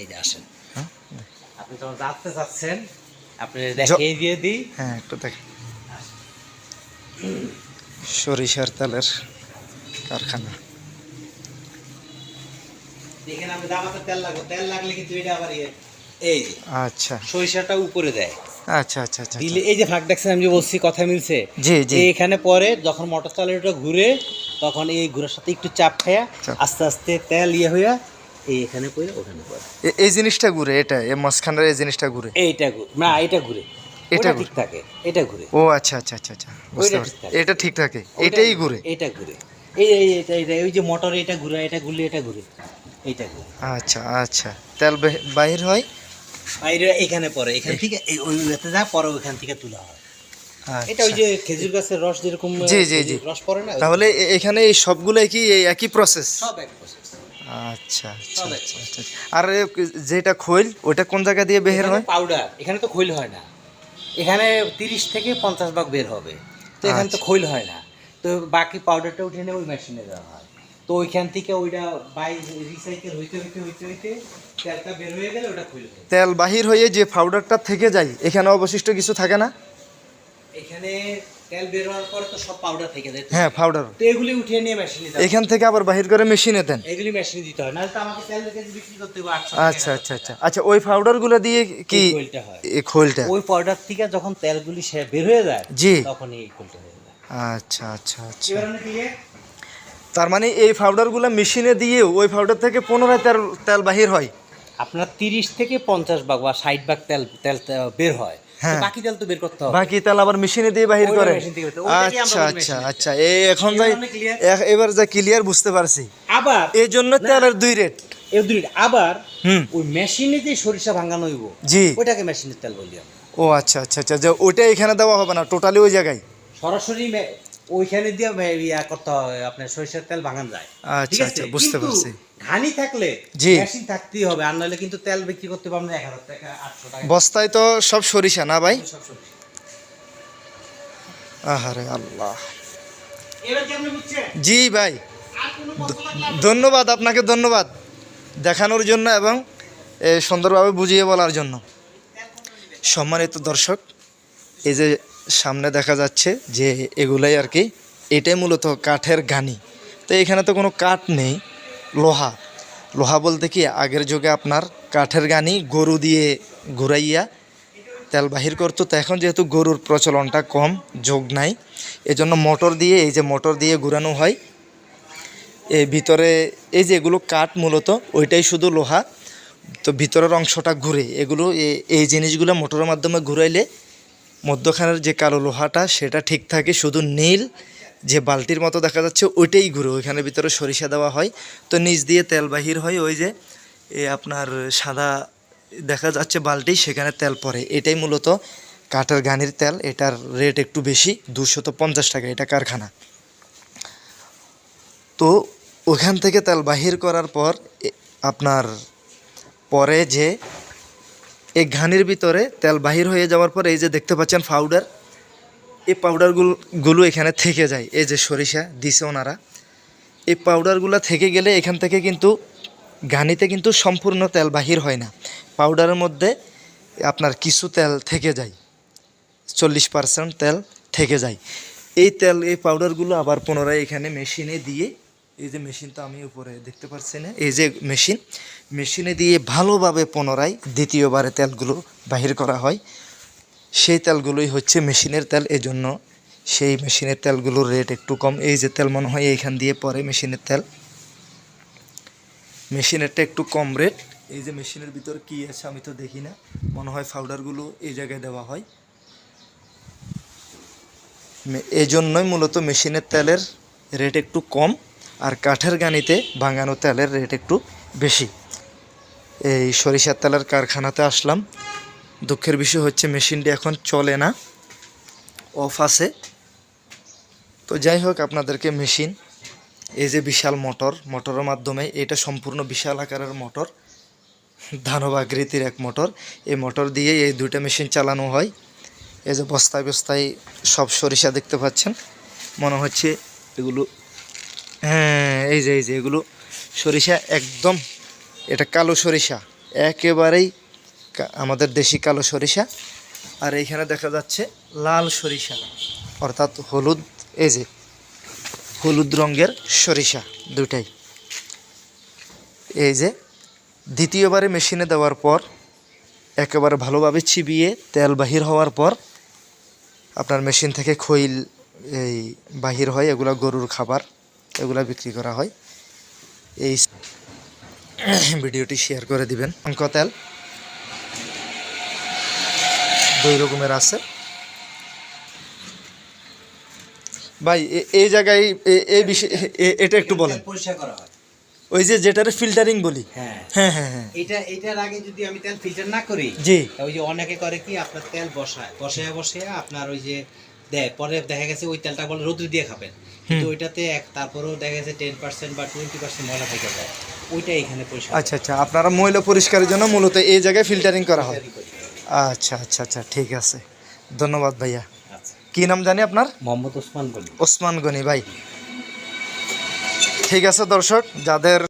এই যে আসেন। হ্যাঁ? আপনি যখন চাচ্ছেন আপনি দেখিয়ে দিয়ে দিই। হ্যাঁ একটু দেখ। সরিষার তেলের কারখানা। এখানে আমি দামাতে তেল লাগবো। তেল লাগলে কিন্তু এটা আবার ইয়ে। এই আচ্ছা। সরিষাটা উপরে দেয়। আচ্ছা আচ্ছা আচ্ছা দিলে এই যে ফাঁক দেখছেন আমি যে বলছি কথা মিলছে? জি জি। এখানে পরে যখন মোটর চালানোটা ঘুরে তখন এই ঘুরার সাথে একটু চাপ খায়া আস্তে আস্তে তেল ইয়ে হইয়া এই এখানে পড়ে ওখানে পড়ে। এই জিনিসটা ঘুরে এটা এই মাঝখানের এই জিনিসটা ঘুরে। এইটা ঘুরে না এটা ঘুরে। এটা এটা। ঠিক থাকে এটা ঘুরে। ও আচ্ছা আচ্ছা আচ্ছা আচ্ছা এটা ঠিক থাকে এটাই ঘুরে এটা ঘুরে। এই এটা এটা ওই যে মোটর এটা ঘুরে এটা ঘুরলে এটা ঘুরে। এইটা ঘুরে। আচ্ছা আচ্ছা। তেল বে- বাহির হয়? বাইরে এখানে পরে এখান থেকে ওই যা পরে ওইখান থেকে তোলা হয়। এটা ওই আচ্ছা। যে খেজুর গাছের রস যেরকম জি, জি, জি। রস পড়ে না তাহলে এখানে এই সবগুলো কি একই প্রসেস সব। আচ্ছা আচ্ছা আচ্ছা, আচ্ছা। আর যেটা খৈল ওটা কোন জায়গা দিয়ে বের হয়? পাউডার এখানে তো খৈল হয় না। এখানে তিরিশ থেকে পঞ্চাশ ভাগ বের হবে। তো এখানে তো আচ্ছা। খৈল হয় না। তো বাকি পাউডারটা উঠে নিয়ে ওই মেশিনে দেওয়া হয়। তো ওইখান থেকে ওইটা বাই রিসাইকেল হইতে হইতে হইতে হইতে তেলটা বের হয়ে গেলে ওটা খৈল তেল বাহির হয়ে যে পাউডারটা থেকে যায় এখানে অবশিষ্ট কিছু থাকে না? এখানে তেল বের হওয়ার পরে তো সব পাউডার থেকে যায় হ্যাঁ পাউডার তো এগুলি উঠিয়ে নিয়ে মেশিনে এখান থেকে আবার বাহির করে মেশিনে দেন। এগুলি মেশিনে দিতে হয় নাহলে তো আমাকে তেল বিক্রি করতে হবে আচ্ছা আচ্ছা আচ্ছা। আচ্ছা ওই পাউডারগুলো দিয়ে কি খৈলটা হয়। এই খোলটা? ওই পাউডার থেকে যখন তেলগুলি সে বের হয়ে যায় জি। তখন এই খৈলটা হয়ে যায়। আচ্ছা আচ্ছা আচ্ছা? তার মানে এই পাউডারগুলো মেশিনে দিয়ে ওই পাউডার থেকে পুনরায় তেল তেল বাহির হয়? আপনার তিরিশ থেকে পঞ্চাশ ভাগ বা ষাট ভাগ তেল তেল বের হ্যাঁ। বাকি তেল তো বের করতে হবে। বাকি তেল আবার মেশিনে দিয়ে বাহির করে। machine থেকে বের করে। ওইটাকে আমরা আচ্ছা আচ্ছা আচ্ছা। এই এখন যাই এবার যা ক্লিয়ার বুঝতে পারছি। আবার এই জন্য তেলের দুই রেট দুই আবার ওই মেশিনে যে সরিষা ভাঙানো হইব জি। ওইটাকে মেশিনের তেল বলি ও আচ্ছা আচ্ছা আচ্ছা। যে ওইটা এখানে দেওয়া হবে না টোটালি ওই জায়গায়? সরাসরি ওইখানে দিয়ে ইয়া করতে হবে আপনার সরিষার তেল ভাঙান যায় আচ্ছা, আচ্ছা, বুঝতে পারছি। ঘানি থাকলে জি। মেশিন থাকতেই হবে আর নাহলে কিন্তু তেল বিক্রি করতে পারব না এক হাজার টাকা আটশো টাকা বস্তায় তো সব সরিষা না ভাই সব সরিষা। আহারে আল্লাহ জি ভাই? ধন্যবাদ আপনাকে ধন্যবাদ দেখানোর জন্য এবং সুন্দরভাবে বুঝিয়ে বলার জন্য সম্মানিত দর্শক এই যে সামনে দেখা যাচ্ছে যে এগুলাই আর কি, এটাই মূলত কাঠের গানি তো এখানে তো কোনো কাঠ নেই, লোহা। লোহা বলতে কি, আগের যুগে আপনার কাঠের গানি গরু দিয়ে ঘুরাইয়া তেল বাহির করতো, তো এখন যেহেতু গরুর প্রচলনটা কম, যোগ নাই, এজন্য মোটর দিয়ে, এই যে মোটর দিয়ে ঘুরানো হয় এই ভিতরে এই যে এগুলো কাঠ মূলত, ওইটাই শুধু লোহা, তো ভিতরের অংশটা ঘুরে, এগুলো এই জিনিসগুলো মোটরের মাধ্যমে ঘুরাইলে মধ্যখানের যে কালো লোহাটা, সেটা ঠিক থাকে, শুধু নীল যে বালতির মতো দেখা যাচ্ছে, ওইটাই ঘুরে ওইখানে ভিতরে সরিষা দেওয়া হয়। তো নিচ দিয়ে তেল বাহির হয়, ওই যে এ আপনার সাদা দেখা যাচ্ছে বালতি, সেখানে তেল পড়ে। এটাই মূলত কাঠের গানির তেল। এটার রেট একটু বেশি দুশত পঞ্চাশ টাকা, এটা কারখানা। তো ওখান থেকে তেল বাহির করার পর আপনার পরে যে এই ঘানির ভিতরে তেল বাহির হয়ে যাওয়ার পর এই যে দেখতে পাচ্ছেন পাউডার এই পাউডারগুলো গুলো এখানে থেকে যায়। এই যে সরিষা দিছে ওনারা। এই পাউডারগুলো থেকে গেলে এখান থেকে কিন্তু ঘানিতে কিন্তু সম্পূর্ণ তেল বাহির হয় না। পাউডারের মধ্যে আপনার কিছু তেল থেকে যায়। চল্লিশ পার্সেন্ট তেল থেকে যায়। এই তেল, এই পাউডারগুলো আবার পুনরায় এখানে মেশিনে দিয়ে এই যে মেশিন তো আমি উপরে দেখতে পাচ্ছি না। এই যে মেশিন, মেশিনে দিয়ে ভালোভাবে পুনরায় দ্বিতীয়বারে তেলগুলো বাহির করা হয়। সেই তেলগুলোই হচ্ছে মেশিনের তেল। এজন্য সেই মেশিনের তেলগুলোর রেট একটু কম। এই যে তেল মনে হয় এইখান দিয়ে পরে মেশিনের তেল। মেশিনেরটা একটু কম রেট। এই যে মেশিনের ভিতর কি আছে আমি তো দেখি না। মনে হয় পাউডারগুলো এই জায়গায় দেওয়া হয়। মে- এই জন্যই মূলত মেশিনের তেলের রেট একটু কম। কাঠের গানিতে ভাঙানো তেলের রেট একটু বেশি। এই সরিষার তেলের কারখানাতে আসলাম। দুঃখের বিষয় হচ্ছে মেশিনটি এখন চলে না, অফ আছে। তো যাই হোক, আপনাদেরকে মেশিন, এই যে বিশাল মোটর, মোটরের মাধ্যমে এটা সম্পূর্ণ বিশাল আকারের মোটর ধানবাগৃতির এক মোটর। এই মোটর দিয়ে এই দুইটা মেশিন চালানো হয়। এই যে বস্তায় বস্তায় সব সরিষা দেখতে পাচ্ছেন। মনে হচ্ছে এগুলো হ্যাঁ এই যে এই যে, এগুলো সরিষা একদম, এটা কালো সরিষা, একেবারেই আমাদের দেশি কালো সরিষা। আর এইখানে দেখা যাচ্ছে লাল সরিষা, অর্থাৎ হলুদ, এই যে, হলুদ রঙের সরিষা দুটাই। এই যে, দ্বিতীয়বারে মেশিনে দেওয়ার পর, একেবারে ভালোভাবে চিবিয়ে তেল বাহির হওয়ার পর, আপনার মেশিন থেকে খৈল, এই, বাহির হয় এগুলো গরুর খাবার। এগুলা বিক্রি করা হয়। এই ভিডিওটি শেয়ার করে দিবেন। অঙ্ক তেল দুই রকমের আছে। ভাই এই জায়গায় এই বিষয় এটা একটু বলেন। পরিষ্কার করা হয়। ওই যে যেটারে ফিল্টারিং বলি। হ্যাঁ। হ্যাঁ হ্যাঁ হ্যাঁ। এটা এটার আগে যদি আমি তেল ফিল্টার না করি জি। ওই যে অনেকে করে কি আপনার তেল বসায়। বসায় বসে আপনার ওই যে দেয় পরে দেখা গেছে ওই তেলটা বলে রোদ্র দিয়ে খাবেন। কিন্তু ওইটাতে এক তারপরেও দেখা গেছে টেন পার্সেন্ট বা টোয়েন্টি পার্সেন্ট ময়লা থেকে যায়। ওইটা এখানে পরিষ্কার। আচ্ছা আচ্ছা আপনারা ময়লা পরিষ্কারের জন্য মূলত এই জায়গায় ফিল্টারিং করা হয়। আচ্ছা আচ্ছা আচ্ছা ঠিক আছে। ধন্যবাদ ভাইয়া। আচ্ছা। কি নাম জানি আপনার? মোহাম্মদ ওসমান বলি ওসমান গনি ভাই। ঠিক আছে দর্শক যাদের